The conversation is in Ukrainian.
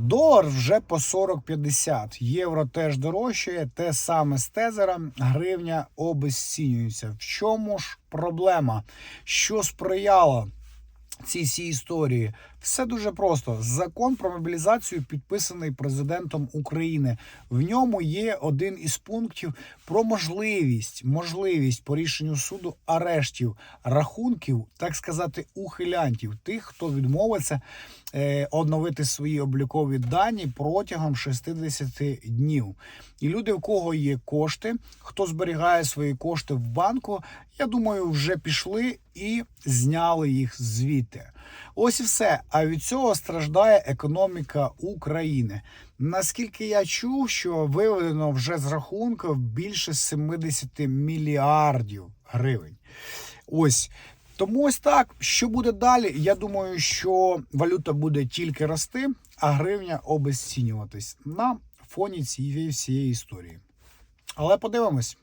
Долар вже по 40-50. Євро теж дорожчає. Те саме з тезером. Гривня обезцінюється. В чому ж проблема? Що сприяло? Цій всій історії все дуже просто. Закон про мобілізацію підписаний президентом України. В ньому є один із пунктів про можливість, можливість по рішенню суду арештів рахунків, так сказати, ухилянтів, тих, хто відмовиться е, оновити свої облікові дані протягом 60 днів. І люди, у кого є кошти, хто зберігає свої кошти в банку, я думаю, вже пішли і зняли їх звідти. Ось і все. А від цього страждає економіка України. Наскільки я чув, що виведено вже з рахунку більше 70 мільярдів гривень. Ось. Тому ось так, що буде далі? Я думаю, що валюта буде тільки рости, а гривня обезцінюватись на фоні цієї всієї історії. Але подивимось.